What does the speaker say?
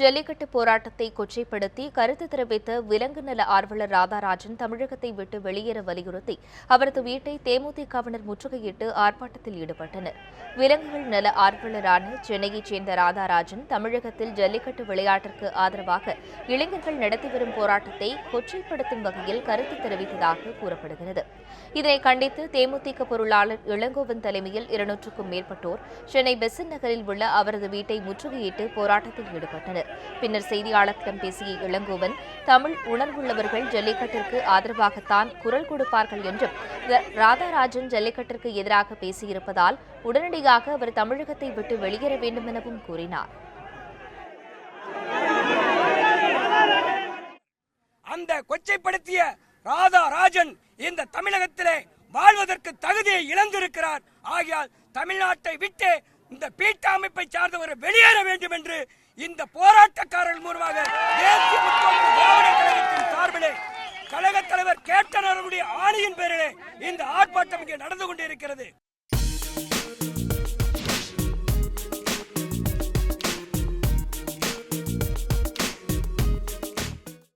ஜல்லிக்கட்டு போராட்டத்தை கொச்சைப்படுத்தி கருத்து தெரிவித்த விலங்கு நல ஆர்வலர் ராதாராஜன் தமிழகத்தை விட்டு வெளியேற வலியுறுத்தி அவரது வீட்டை தேமுதிகவினர் முற்றுகையிட்டு ஆர்ப்பாட்டத்தில் ஈடுபட்டனர். விலங்குகள் நல ஆர்வலரான சென்னையைச் சேர்ந்த ராதாராஜன் தமிழகத்தில் ஜல்லிக்கட்டு விளையாட்டிற்கு ஆதரவாக இளைஞர்கள் நடத்தி வரும் போராட்டத்தை கொச்சைப்படுத்தும் வகையில் கருத்து தெரிவித்ததாக கூறப்படுகிறது. இதனை கண்டித்து தேமுதிக பொருளாளர் இளங்கோவன் தலைமையில் இருநூற்றுக்கும் மேற்பட்டோர் சென்னை பெசன் நகரில் உள்ள அவரது வீட்டை முற்றுகையிட்டு போராட்டத்தில் ஈடுபட்டனர். பின்னர் செய்தியாளர்களிடம் பேசிய இளங்கோவன் தமிழ் உணர்வுள்ளவர்கள் ஜல்லிக்கட்டிற்கு ஆதரவாகத்தான் குரல் கொடுப்பார்கள் என்றும் ராதாராஜன் ஜல்லிக்கட்டிற்கு எதிராக பேசியிருப்பதால் உடனடியாக அவர் தமிழகத்தை விட்டு வெளியேற வேண்டும் எனவும் கூறினார். அந்த கொச்சைப்படுத்திய ராதாராஜன் இந்த தமிழகத்திலே வாழ்வதற்கு தகுதியை இழந்திருக்கிறார். ஆகையால் தமிழ்நாட்டை விட்டு இந்த பீட்டா அமைப்பை சார்ந்தவர் வெளியேற வேண்டும் என்று இந்த போராட்டக்காரர்கள் மூலமாக தேசிய முற்போக்கு திராவிட கழகத்தின் சார்பிலே கழக தலைவர் கேப்டன் அவர்களுடைய ஆணையின் பேரிலே இந்த ஆர்ப்பாட்டம் இங்கே நடந்து கொண்டிருக்கிறது.